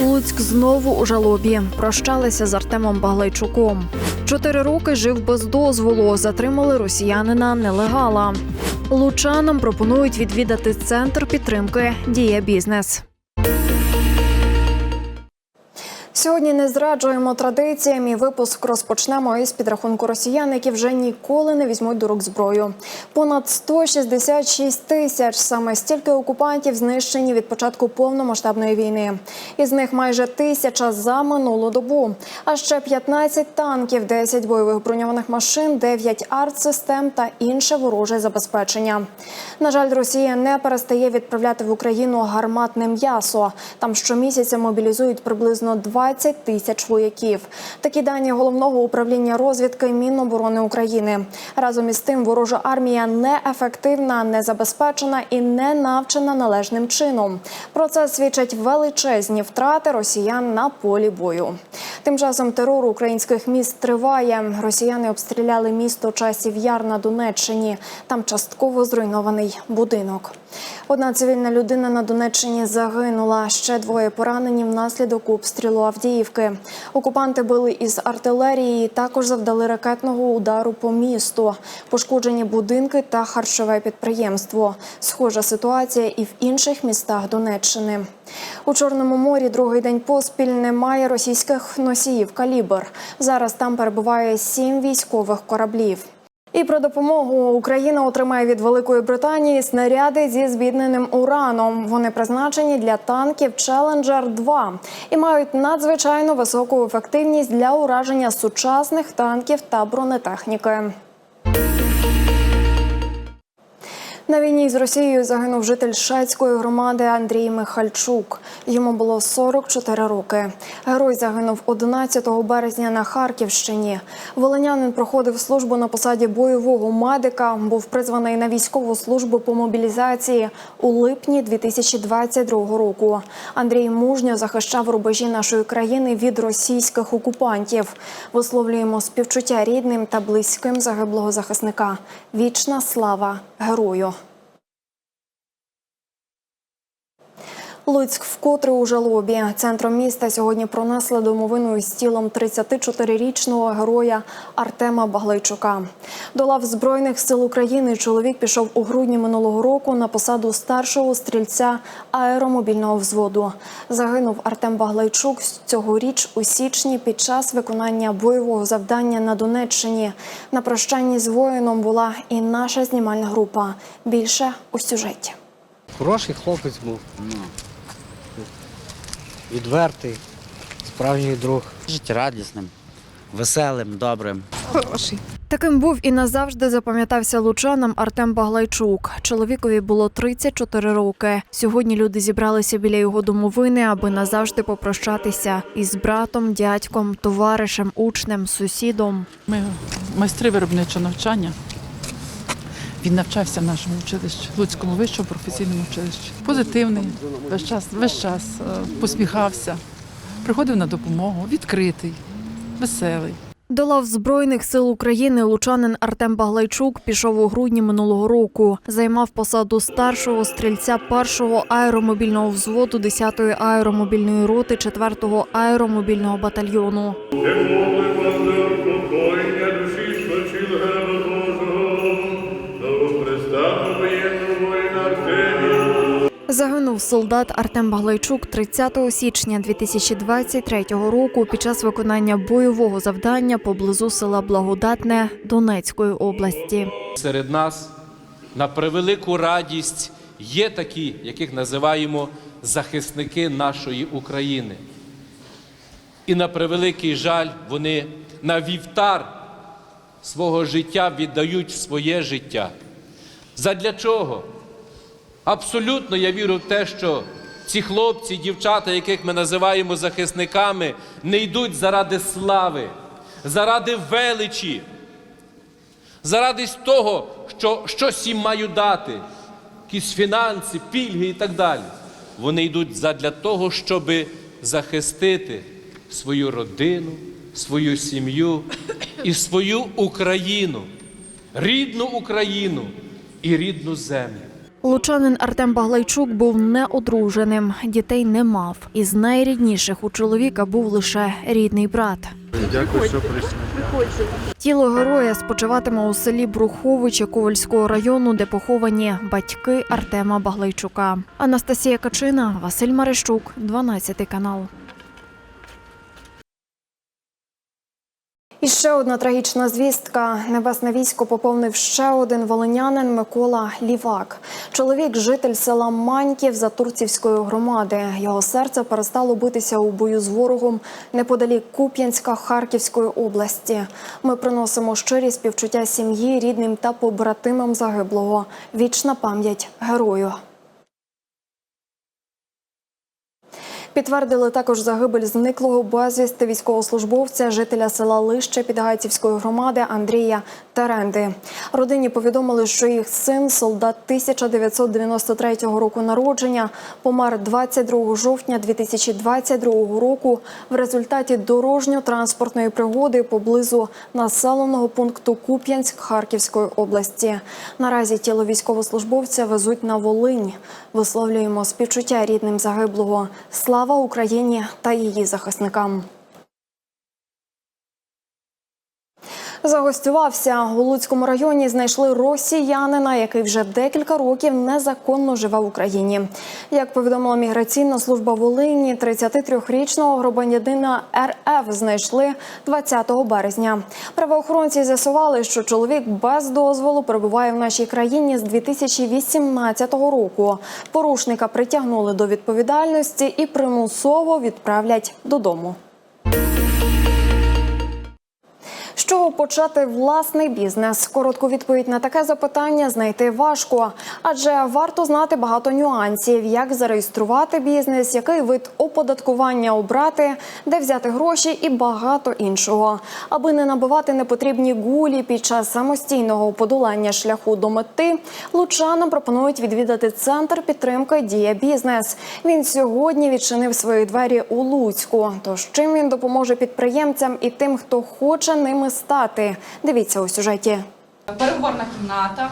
Луцьк знову у жалобі. Прощалися з Артемом Баглайчуком. Чотири роки жив без дозволу. Затримали росіянина нелегала. Лучанам пропонують відвідати центр підтримки Дія бізнес. Сьогодні не зраджуємо традиціям і випуск розпочнемо із підрахунку росіян, які вже ніколи не візьмуть до рук зброю. Понад 166 тисяч саме стільки окупантів знищені від початку повномасштабної війни. Із них майже тисяча за минулу добу. А ще 15 танків, 10 бойових броньованих машин, 9 артсистем та інше вороже забезпечення. На жаль, Росія не перестає відправляти в Україну гарматне м'ясо. Там щомісяця мобілізують приблизно 20 тисяч вояків. Такі дані головного управління розвідки Міноборони України. Разом із тим, ворожа армія неефективна, не забезпечена і не навчена належним чином. Про це свідчать величезні втрати росіян на полі бою. Тим часом терор українських міст триває. Росіяни обстріляли місто часів Яр на Донеччині. Там частково зруйнований будинок. Одна цивільна людина на Донеччині загинула. Ще двоє поранені внаслідок обстрілу Авдіївки. Окупанти били із артилерії. Також завдали ракетного удару по місту. Пошкоджені будинки та харчове підприємство. Схожа ситуація і в інших містах Донеччини. У Чорному морі другий день поспіль немає російських носіїв калібр. Зараз там перебуває сім військових кораблів. І про допомогу Україна отримає від Великої Британії снаряди зі збідненим ураном. Вони призначені для танків Челенджер 2 і мають надзвичайно високу ефективність для ураження сучасних танків та бронетехніки. На війні з Росією загинув житель Шацької громади Андрій Михальчук. Йому було 44 роки. Герой загинув 11 березня на Харківщині. Волинянин проходив службу на посаді бойового медика. Був призваний на військову службу по мобілізації у липні 2022 року. Андрій мужньо захищав рубежі нашої країни від російських окупантів. Висловлюємо співчуття рідним та близьким загиблого захисника. Вічна слава герою. Луцьк вкотре у жалобі. Центром міста сьогодні пронесли домовину із тілом 34-річного героя Артема Баглайчука. До лав Збройних сил України чоловік пішов у грудні минулого року на посаду старшого стрільця аеромобільного взводу. Загинув Артем Баглайчук цьогоріч у січні під час виконання бойового завдання на Донеччині. На прощанні з воїном була і наша знімальна група. Більше у сюжеті. Хороший хлопець був. Відвертий, справжній друг. Життєрадісним, веселим, добрим. Хороший. Таким був і назавжди запам'ятався лучанам Артем Баглайчук. Чоловікові було 34 роки. Сьогодні люди зібралися біля його домовини, аби назавжди попрощатися із братом, дядьком, товаришем, учнем, сусідом. Ми майстри виробничого навчання. Він навчався в нашому училищі, Луцькому вищому професійному училищі. Позитивний, весь час, весь час е, посміхався, приходив на допомогу, відкритий, веселий. До лав Збройних сил України лучанин Артем Баглайчук пішов у грудні минулого року. Займав посаду старшого стрільця першого аеромобільного взводу 10-ї аеромобільної роти 4-го аеромобільного батальйону. Солдат Артем Баглайчук 30 січня 2023 року під час виконання бойового завдання поблизу села Благодатне Донецької області. серед нас на превелику радість є такі, яких називаємо захисники нашої України. І на превеликий жаль, вони на вівтар свого життя віддають своє життя. Задля чого? Абсолютно я вірю в те, що ці хлопці, дівчата, яких ми називаємо захисниками, не йдуть заради слави, заради величі, заради того, що щось їм маю дати. якісь фінанси, пільги і так далі. Вони йдуть задля того, щоб захистити свою родину, свою сім'ю і свою Україну, рідну Україну і рідну землю. Лучанин Артем Баглайчук був неодруженим, дітей не мав. Із найрідніших у чоловіка був лише рідний брат. Дякую, що прийшли. Тіло героя спочиватиме у селі Бруховичі Ковальського району, де поховані батьки Артема Баглайчука. Анастасія Качина, Василь Марищук, 12 канал. І ще одна трагічна звістка. Небесне військо поповнив ще один волинянин Микола Лівак. Чоловік, житель села Маньків Затурцівської громади. Його серце перестало битися у бою з ворогом неподалік Куп'янська Харківської області. Ми приносимо щирі співчуття сім'ї, рідним та побратимам загиблого. Вічна пам'ять герою. Підтвердили також загибель зниклого безвісти військовослужбовця, жителя села Лище Підгайцівської громади Андрія Теренди. Родині повідомили, що їх син, солдат 1993 року народження, помер 22 жовтня 2022 року в результаті дорожньо-транспортної пригоди поблизу населеного пункту Куп'янськ Харківської області. Наразі тіло військовослужбовця везуть на Волинь. Висловлюємо співчуття рідним загиблого. Слава Україні та її захисникам. Загостювався у Луцькому районі. Знайшли росіянина, який вже декілька років незаконно живе в Україні. Як повідомила міграційна служба Волині, 33-річного громадянина РФ знайшли 20 березня. Правоохоронці з'ясували, що чоловік без дозволу перебуває в нашій країні з 2018 року. Порушника притягнули до відповідальності і примусово відправлять додому. Чого почати власний бізнес? Коротку відповідь на таке запитання знайти важко, адже варто знати багато нюансів, як зареєструвати бізнес, який вид оподаткування обрати, де взяти гроші і багато іншого. Аби не набивати непотрібні гулі під час самостійного подолання шляху до мети, лучанам пропонують відвідати центр підтримки Дія бізнес. Він сьогодні відчинив свої двері у Луцьку. Тож чим він допоможе підприємцям і тим, хто хоче ними стати? Дивіться у сюжеті. Переговорна кімната,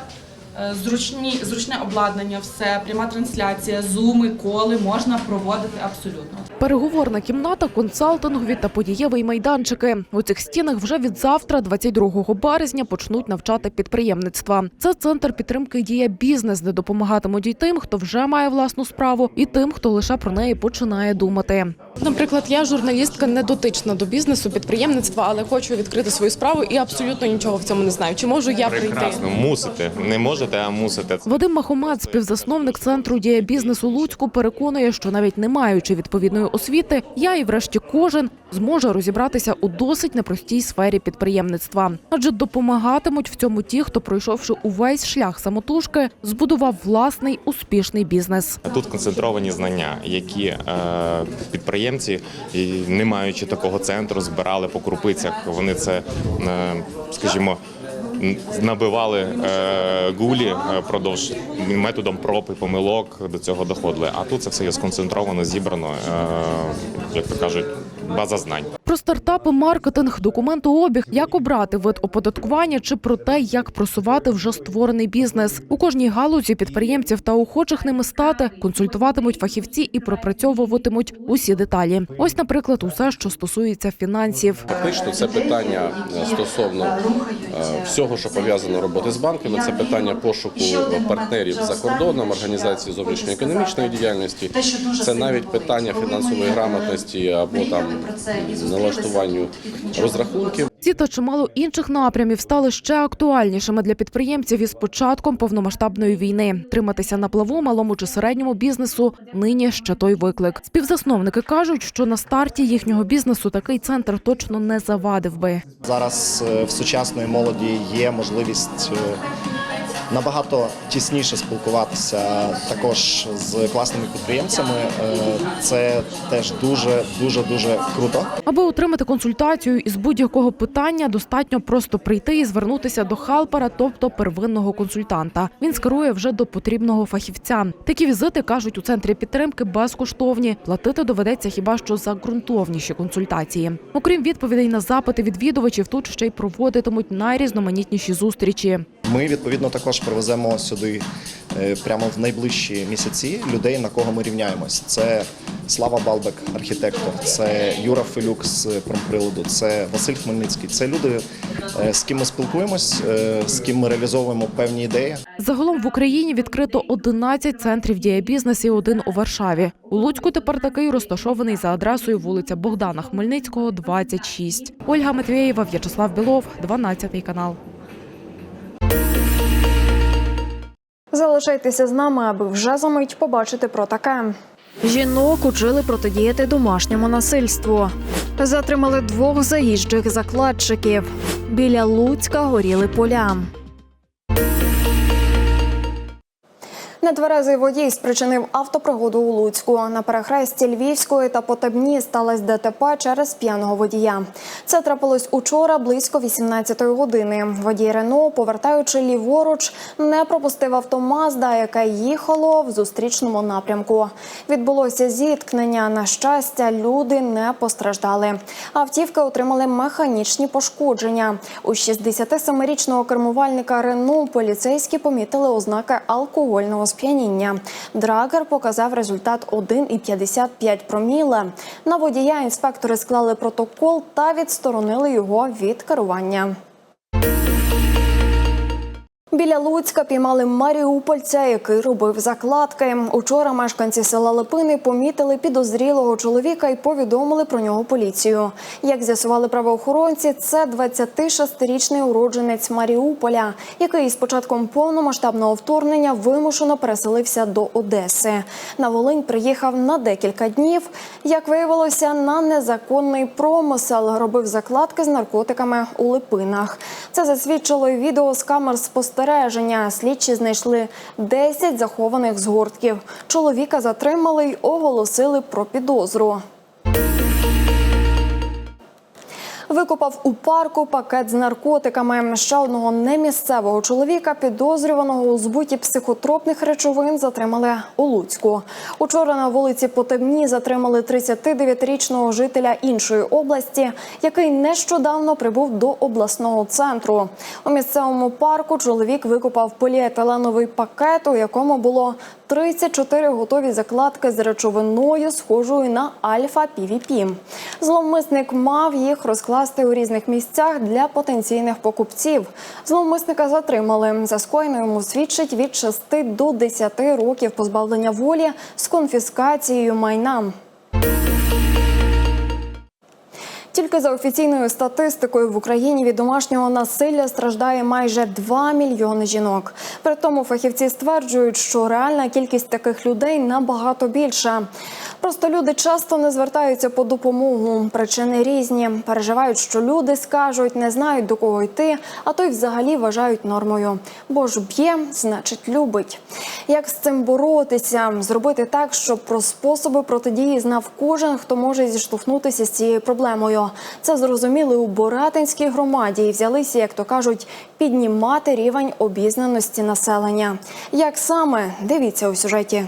зручні, зручне обладнання, все, пряма трансляція, зуми, коли можна проводити абсолютно. Переговорна кімната, консалтингові та подієвий майданчики. У цих стінах вже від завтра, 22 березня, почнуть навчати підприємництва. Це центр підтримки дія бізнес, де допомагатимуть і тим, хто вже має власну справу, і тим, хто лише про неї починає думати. Наприклад, я журналістка не дотична до бізнесу, підприємництва, але хочу відкрити свою справу і абсолютно нічого в цьому не знаю. Чи можу я прийти? Прекрасно, мусите. Не можете, а мусите. Вадим Махомед, співзасновник центру дія бізнес у Луцьку, переконує, що навіть не маючи відповідної освіти, я і врешті кожен зможе розібратися у досить непростій сфері підприємництва. Адже допомагатимуть в цьому ті, хто пройшовши увесь шлях самотужки, збудував власний успішний бізнес. Тут концентровані знання, які е, підприємці, не маючи такого центру, збирали по крупицях. Вони це, е, скажімо. Набивали е, гулі е, продовж методом проб і помилок до цього доходили. А тут це все є сконцентровано, зібрано, е, як то кажуть, база знань. Про стартапи, маркетинг, документообіг, як обрати вид оподаткування чи про те, як просувати вже створений бізнес. У кожній галузі підприємців та охочих ними стати консультуватимуть фахівці і пропрацьовуватимуть усі деталі. Ось, наприклад, усе, що стосується фінансів. Фактично, це питання е, стосовно е, всього, що пов'язано роботи з банками. Це питання пошуку партнерів за кордоном, організації зовнішньоекономічної діяльності. Це навіть питання фінансової грамотності або там налаштуванню розрахунків. Ці та чимало інших напрямів стали ще актуальнішими для підприємців із початком повномасштабної війни. Триматися на плаву малому чи середньому бізнесу нині ще той виклик. Співзасновники кажуть, що на старті їхнього бізнесу такий центр точно не завадив би. Зараз е, в сучасної молоді є можливість е, набагато тісніше спілкуватися також з класними підприємцями. Е, Це теж дуже дуже дуже круто. Аби отримати консультацію із будь-якого питання, достатньо просто прийти і звернутися до халпера, тобто первинного консультанта. Він скерує вже до потрібного фахівця. Такі візити кажуть у центрі підтримки безкоштовні. Платити доведеться хіба що за ґрунтовніші консультації. Окрім відповідей на запити відвідувачів, тут ще й проводитимуть найрізноманітніші зустрічі. Ми відповідно також привеземо сюди е, прямо в найближчі місяці людей, на кого ми рівняємось. Це Слава Балбек, архітектор, це Юра Филюк з промприладу, це Василь Хмельницький. Це люди, е, з ким ми спілкуємось, е, з ким ми реалізовуємо певні ідеї. Загалом в Україні відкрито 11 центрів діябізнес і один у Варшаві. У Луцьку тепер такий розташований за адресою вулиця Богдана Хмельницького, 26. Ольга Матвєєва, В'ячеслав Білов, 12 канал. Залишайтеся з нами, аби вже за мить побачити про таке. Жінок учили протидіяти домашньому насильству. Затримали двох заїжджих закладчиків. Біля Луцька горіли поля. Нетверезий водій спричинив автопригоду у Луцьку. На перехресті Львівської та Потебні сталося ДТП через п'яного водія. Це трапилось учора близько 18-ї години. Водій Рено, повертаючи ліворуч, не пропустив авто Мазда, яке їхало в зустрічному напрямку. Відбулося зіткнення. На щастя, люди не постраждали. Автівки отримали механічні пошкодження. У 67-річного кермувальника Рено поліцейські помітили ознаки алкогольного сп'яніння. Драгер показав результат 1,55 проміла. На водія інспектори склали протокол та відсторонили його від керування. Біля Луцька піймали маріупольця, який робив закладки. Учора мешканці села Липини помітили підозрілого чоловіка і повідомили про нього поліцію. Як з'ясували правоохоронці, це 26-річний уродженець Маріуполя, який з початком повномасштабного вторгнення вимушено переселився до Одеси. На Волинь приїхав на декілька днів. Як виявилося, на незаконний промисел робив закладки з наркотиками у Липинах. Це засвідчило відео з камер спостереження. Слідчі знайшли 10 захованих згортків. Чоловіка затримали й оголосили про підозру. Викопав у парку пакет з наркотиками. Ще одного немісцевого чоловіка, підозрюваного у збуті психотропних речовин, затримали у Луцьку. Учора на вулиці Потебні затримали 39-річного жителя іншої області, який нещодавно прибув до обласного центру. У місцевому парку чоловік викопав поліетиленовий пакет, у якому було 34 готові закладки з речовиною, схожою на альфа-півіпі. Зловмисник мав їх розкласти у різних місцях для потенційних покупців. Зловмисника затримали. За скоєною свідчить від 6 до 10 років позбавлення волі з конфіскацією майна. Тільки за офіційною статистикою в Україні від домашнього насилля страждає майже 2 мільйони жінок. При тому фахівці стверджують, що реальна кількість таких людей набагато більша. Просто люди часто не звертаються по допомогу. Причини різні. Переживають, що люди скажуть, не знають до кого йти, а то й взагалі вважають нормою. Бо ж б'є, значить любить. Як з цим боротися? Зробити так, щоб про способи протидії знав кожен, хто може зіштовхнутися з цією проблемою. Це зрозуміли у Боратинській громаді і взялися, як то кажуть, піднімати рівень обізнаності населення. Як саме дивіться у сюжеті.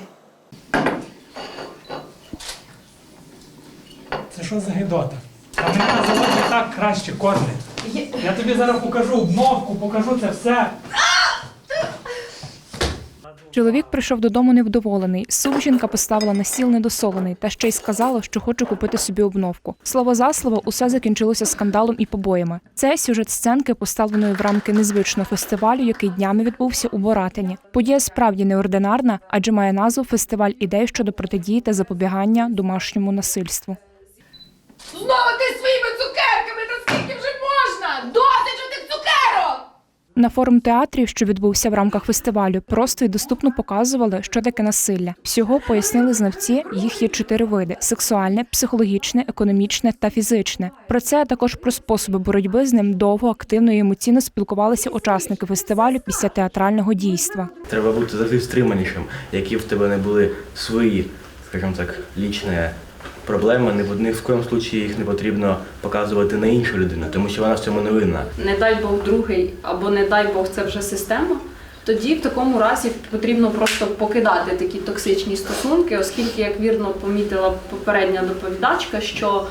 Це що за гидота? А мене на так краще кормлять. Я тобі зараз покажу обновку, покажу це все. Чоловік прийшов додому невдоволений. Суп жінка поставила на стіл недосолений та ще й сказала, що хоче купити собі обновку. Слово за слово, усе закінчилося скандалом і побоями. Це сюжет сценки, поставленої в рамки незвичного фестивалю, який днями відбувся у Боратині. Подія справді неординарна, адже має назву Фестиваль ідей щодо протидії та запобігання домашньому насильству. Знову ти своїми цукерками, та скільки вже можна? Досить у тих цукерок! На форум театрів, що відбувся в рамках фестивалю, просто і доступно показували, що таке насилля. Всього пояснили знавці. Їх є чотири види: сексуальне, психологічне, економічне та фізичне. Про це а також про способи боротьби з ним довго, активно і емоційно спілкувалися учасники фестивалю після театрального дійства. Треба бути завжди стриманішим, які в тебе не були свої, скажімо так, лічні проблеми. Ні в одних в коєму случаї їх не потрібно показувати на іншу людину, тому що вона в цьому не винна. не дай Бог другий, або не дай Бог це вже система, тоді в такому разі потрібно просто покидати такі токсичні стосунки, оскільки, як вірно помітила попередня доповідачка, що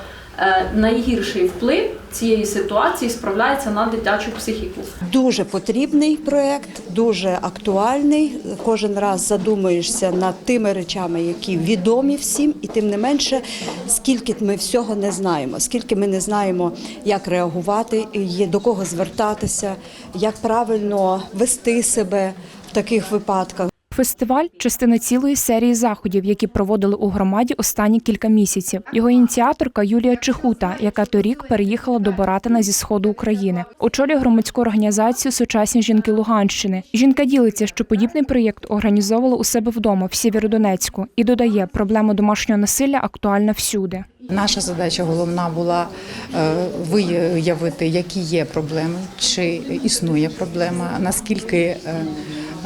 найгірший вплив цієї ситуації справляється на дитячу психіку. Дуже потрібний проект, дуже актуальний. Кожен раз задумуєшся над тими речами, які відомі всім, і тим не менше, скільки ми всього не знаємо, скільки ми не знаємо, як реагувати, до кого звертатися, як правильно вести себе в таких випадках. Фестиваль частина цілої серії заходів, які проводили у громаді останні кілька місяців. Його ініціаторка Юлія Чехута, яка торік переїхала до Боратина зі сходу України. Очолює громадську організацію Сучасні жінки Луганщини. Жінка ділиться, що подібний проєкт організовувала у себе вдома в Сєвєродонецьку і додає, проблема домашнього насилля актуальна всюди. Наша задача головна була е, виявити, які є проблеми, чи існує проблема, наскільки е,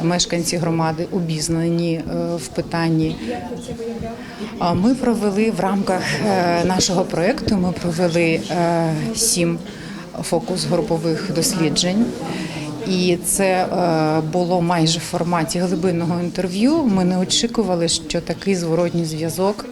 мешканці громади обізнані е, в питанні. Ми провели в рамках е, нашого проєкту, ми провели е, сім фокус-групових досліджень. І це було майже в форматі глибинного інтерв'ю. Ми не очікували, що такий зворотній зв'язок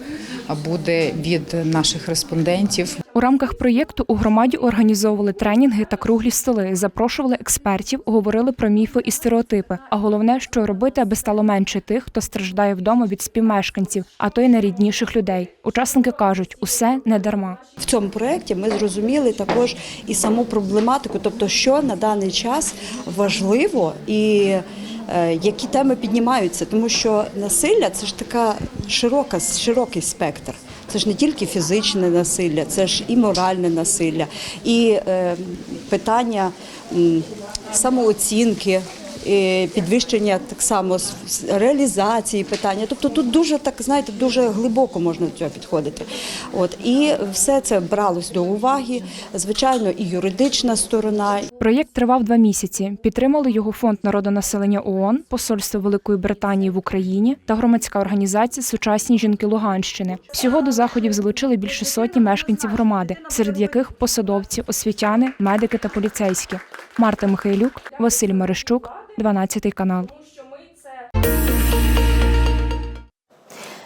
буде від наших респондентів. У рамках проєкту у громаді організовували тренінги та круглі столи, запрошували експертів, говорили про міфи і стереотипи. А головне, що робити, аби стало менше тих, хто страждає вдома від співмешканців, а то й найрідніших людей. Учасники кажуть, усе не дарма. В цьому проєкті ми зрозуміли також і саму проблематику, тобто, що на даний час важливо і е, які теми піднімаються, тому що насилля це ж така широка, широкий спектр. Це ж не тільки фізичне насилля, це ж і моральне насилля, і е, питання самооцінки. і Підвищення так само реалізації питання, тобто тут дуже так знаєте, дуже глибоко можна до цього підходити. От і все це бралось до уваги. Звичайно, і юридична сторона, Проєкт тривав два місяці. Підтримали його фонд народонаселення ООН, Посольство Великої Британії в Україні та громадська організація Сучасні жінки Луганщини. Всього до заходів залучили більше сотні мешканців громади, серед яких посадовці, освітяни, медики та поліцейські. Марта Михайлюк, Василь Мерещук, 12 канал.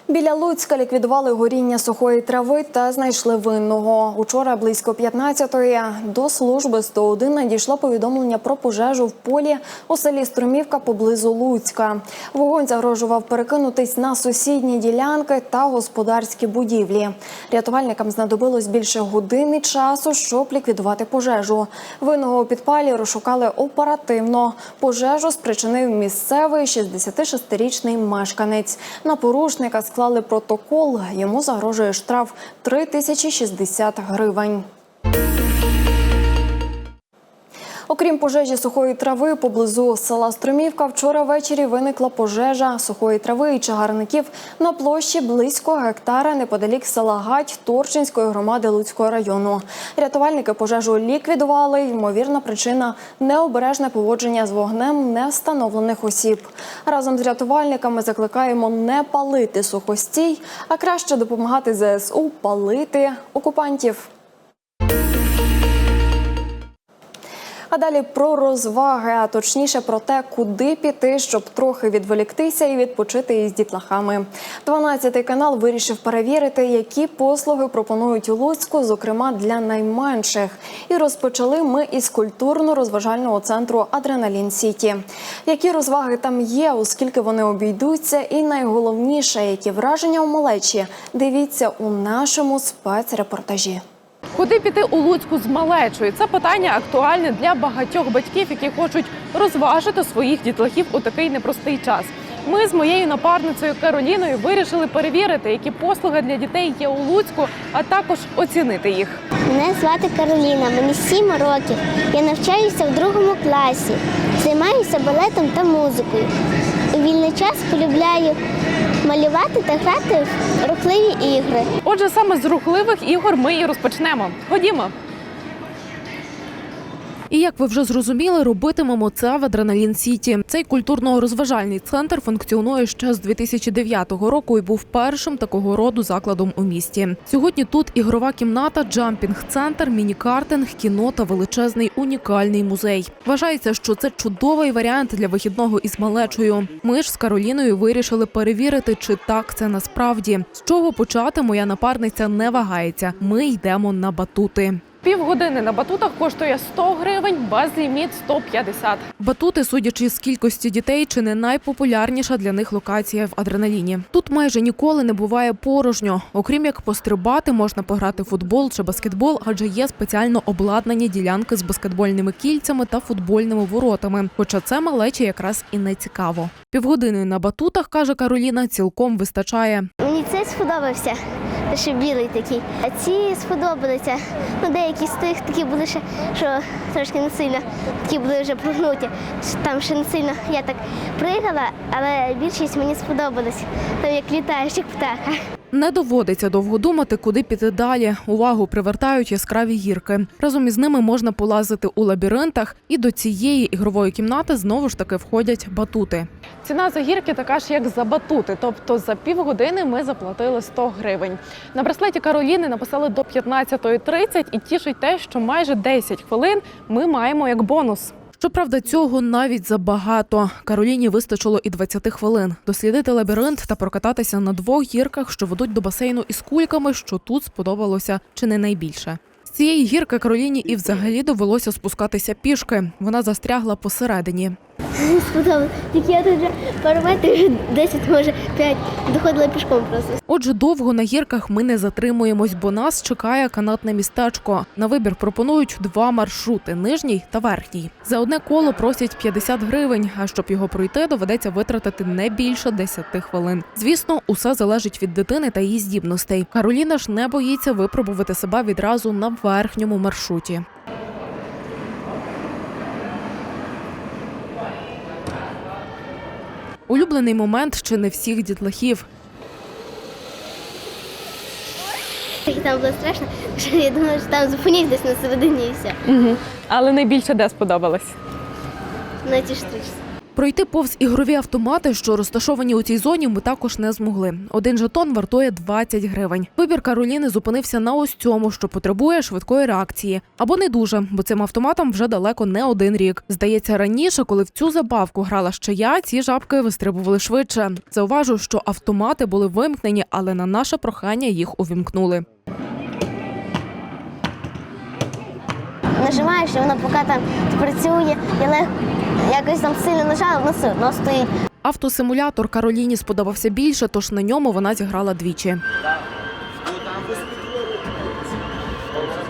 Біля Луцька ліквідували горіння сухої трави та знайшли винного. Учора близько 15-ї до служби 101 надійшло повідомлення про пожежу в полі у селі Струмівка поблизу Луцька. Вогонь загрожував перекинутись на сусідні ділянки та господарські будівлі. Рятувальникам знадобилось більше години часу, щоб ліквідувати пожежу. Винного у підпалі розшукали оперативно. Пожежу спричинив місцевий 66-річний мешканець. На порушника склали протокол. Йому загрожує штраф 3060 гривень. Окрім пожежі сухої трави поблизу села Струмівка, вчора ввечері виникла пожежа сухої трави і чагарників на площі близько гектара неподалік села Гать Торчинської громади Луцького району. Рятувальники пожежу ліквідували. Ймовірна причина необережне поводження з вогнем невстановлених осіб. Разом з рятувальниками закликаємо не палити сухостій, а краще допомагати ЗСУ палити окупантів. А далі про розваги, а точніше про те, куди піти, щоб трохи відволіктися і відпочити із дітлахами. 12 канал вирішив перевірити, які послуги пропонують у Луцьку, зокрема для найменших. І розпочали ми із культурно-розважального центру Адреналін Сіті. Які розваги там є, оскільки вони обійдуться, і найголовніше, які враження у малечі, дивіться у нашому спецрепортажі. Куди піти у Луцьку з малечою? Це питання актуальне для багатьох батьків, які хочуть розважити своїх дітлахів у такий непростий час. Ми з моєю напарницею Кароліною вирішили перевірити, які послуги для дітей є у Луцьку, а також оцінити їх. Мене звати Кароліна, мені 7 років. Я навчаюся в другому класі, займаюся балетом та музикою. У вільний час полюбляю малювати та грати в рухливі ігри. Отже, саме з рухливих ігор ми і розпочнемо. Ходімо. І як ви вже зрозуміли, робитимемо це в Адреналін Сіті. Цей культурно-розважальний центр функціонує ще з 2009 року і був першим такого роду закладом у місті. Сьогодні тут ігрова кімната, джампінг-центр, міні-картинг, кіно та величезний унікальний музей. Вважається, що це чудовий варіант для вихідного із малечою. Ми ж з Кароліною вирішили перевірити, чи так це насправді. З чого почати моя напарниця не вагається. Ми йдемо на батути. Півгодини на батутах коштує 100 гривень, безліміт 150. Батути, судячи з кількості дітей, чи не найпопулярніша для них локація в адреналіні. Тут майже ніколи не буває порожньо. Окрім як пострибати, можна пограти в футбол чи баскетбол, адже є спеціально обладнані ділянки з баскетбольними кільцями та футбольними воротами. Хоча це малечі якраз і не цікаво. Півгодини на батутах каже Кароліна, цілком вистачає. Мені цей сподобався, що білий такий. А ці сподобалися. Ну, деякі з тих такі були ще, що трошки не сильно, такі були вже прогнуті. Там ще не сильно я так пригала, але більшість мені сподобалось. Там як літаєш, як птаха. Не доводиться довго думати, куди піти далі. Увагу привертають яскраві гірки. Разом із ними можна полазити у лабіринтах, і до цієї ігрової кімнати знову ж таки входять батути. Ціна за гірки така ж, як за батути. Тобто за півгодини ми заплатили 100 гривень. На браслеті Кароліни написали до 15.30 і тішить те, що майже 10 хвилин ми маємо як бонус. Щоправда, цього навіть забагато. Кароліні вистачило і 20 хвилин дослідити лабіринт та прокататися на двох гірках, що ведуть до басейну із кульками, що тут сподобалося чи не найбільше. З цієї гірки Кароліні і взагалі довелося спускатися пішки. Вона застрягла посередині. Сподобалось. Я тут вже пару метрів, 10, може 5, доходила пішком просто. Отже, довго на гірках ми не затримуємось, бо нас чекає канатне містечко. На вибір пропонують два маршрути нижній та верхній. За одне коло просять 50 гривень. А щоб його пройти, доведеться витратити не більше 10 хвилин. Звісно, усе залежить від дитини та її здібностей. Кароліна ж не боїться випробувати себе відразу на верхньому маршруті. Улюблений момент чи не всіх дітлахів. Там було страшно, що я думала, що там зупинюсь десь на середині і все. Угу. Але найбільше де сподобалось? На ті штучці. Пройти повз ігрові автомати, що розташовані у цій зоні, ми також не змогли. Один жетон вартує 20 гривень. Вибір Кароліни зупинився на ось цьому, що потребує швидкої реакції. Або не дуже, бо цим автоматам вже далеко не один рік. Здається, раніше, коли в цю забавку грала ще я, ці жабки вистрибували швидше. Зауважу, що автомати були вимкнені, але на наше прохання їх увімкнули. Нажимаєш, і воно поки там працює, я легко якось там сильно нажала, воно все одно стоїть. Автосимулятор Кароліні сподобався більше, тож на ньому вона зіграла двічі.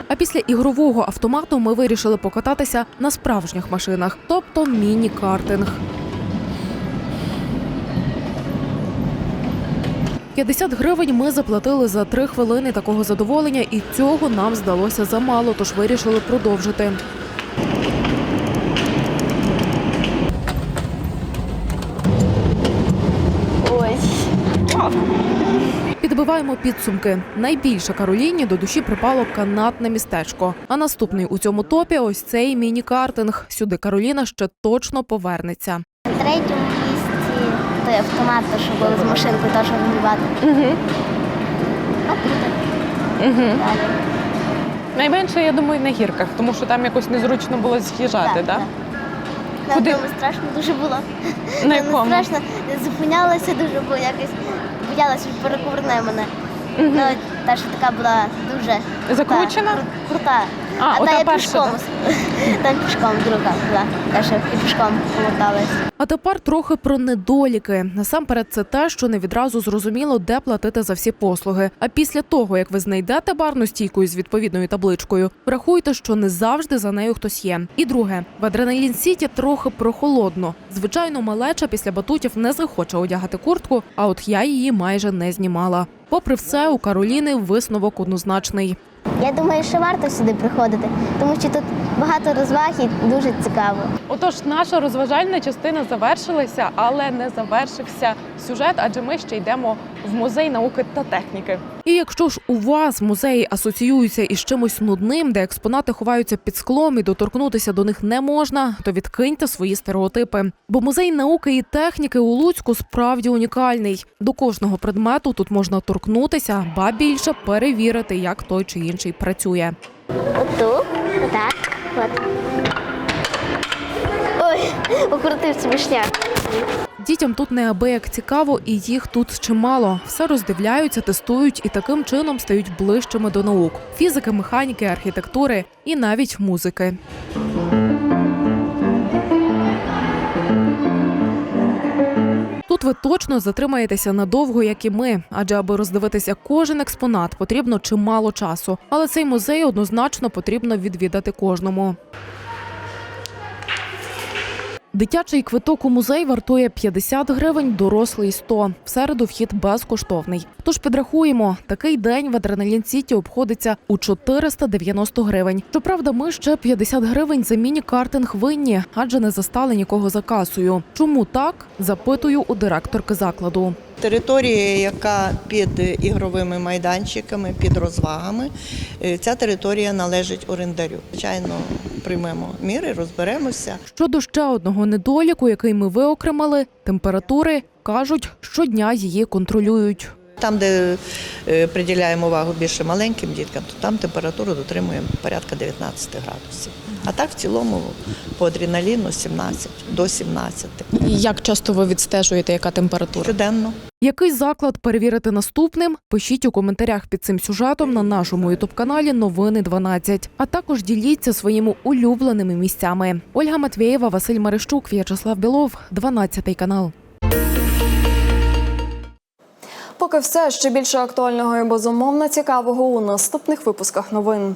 А після ігрового автомату ми вирішили покататися на справжніх машинах, тобто міні-картинг. 50 гривень ми заплатили за три хвилини такого задоволення, і цього нам здалося замало, тож вирішили продовжити. Підбиваємо підсумки. Найбільше Кароліні до душі припало канатне містечко. А наступний у цьому топі ось цей міні-картинг. Сюди Кароліна ще точно повернеться. Місці той автомат, то, що було з машинкою, теж. Угу. Ну, круто. Угу. Найменше, я думаю, на гірках, тому що там якось незручно було з'їжджати, так? Так, На Куди? одному страшно дуже було. На Не якому? страшно, зупинялася дуже, бо якось боялася, що перекувырне мене. Ну, та, що така була дуже крута, Закручена? кру- крута. А, та я перша, пішком. Там пішком друга була. Теж і пішком поверталась. А тепер трохи про недоліки. Насамперед, це те, що не відразу зрозуміло, де платити за всі послуги. А після того, як ви знайдете барну стійку з відповідною табличкою, врахуйте, що не завжди за нею хтось є. І друге, в адреналін сіті трохи прохолодно. Звичайно, малеча після батутів не захоче одягати куртку, а от я її майже не знімала. Попри все, у Кароліни висновок однозначний. Я думаю, що варто сюди приходити, тому що тут багато розваг і дуже цікаво. Отож, наша розважальна частина завершилася, але не завершився сюжет, адже ми ще йдемо в музей науки та техніки. І якщо ж у вас музеї асоціюються із чимось нудним, де експонати ховаються під склом і доторкнутися до них не можна, то відкиньте свої стереотипи. Бо музей науки і техніки у Луцьку справді унікальний. До кожного предмету тут можна торкнутися, ба більше перевірити, як той чи інший працює. Отут, отак, от. Ой, покрутив собі шняк. Дітям тут неабияк цікаво, і їх тут чимало. Все роздивляються, тестують і таким чином стають ближчими до наук: фізики, механіки, архітектури і навіть музики. Тут ви точно затримаєтеся надовго, як і ми, адже аби роздивитися кожен експонат, потрібно чимало часу. Але цей музей однозначно потрібно відвідати кожному. Дитячий квиток у музей вартує 50 гривень, дорослий 100. В середу вхід безкоштовний. Тож підрахуємо, такий день в Адреналін Сіті обходиться у 490 гривень. Щоправда, ми ще 50 гривень за міні-картинг винні, адже не застали нікого за касою. Чому так? Запитую у директорки закладу. Територія, яка під ігровими майданчиками, під розвагами, е, ця територія належить орендарю. Звичайно, приймемо міри, розберемося. Щодо ще одного недоліку, який ми виокремили, температури кажуть, щодня її контролюють. Там, де е, приділяємо увагу більше маленьким діткам, то там температуру дотримуємо порядка 19 градусів. А так в цілому по адреналіну 17 до 17. Як часто ви відстежуєте, яка температура? Щоденно. Який заклад перевірити наступним? Пишіть у коментарях під цим сюжетом на нашому ютуб-каналі Новини 12. А також діліться своїми улюбленими місцями. Ольга Матвєєва, Василь Марищук, В'ячеслав Білов, 12 канал. Поки все ще більше актуального і безумовно цікавого у наступних випусках новин.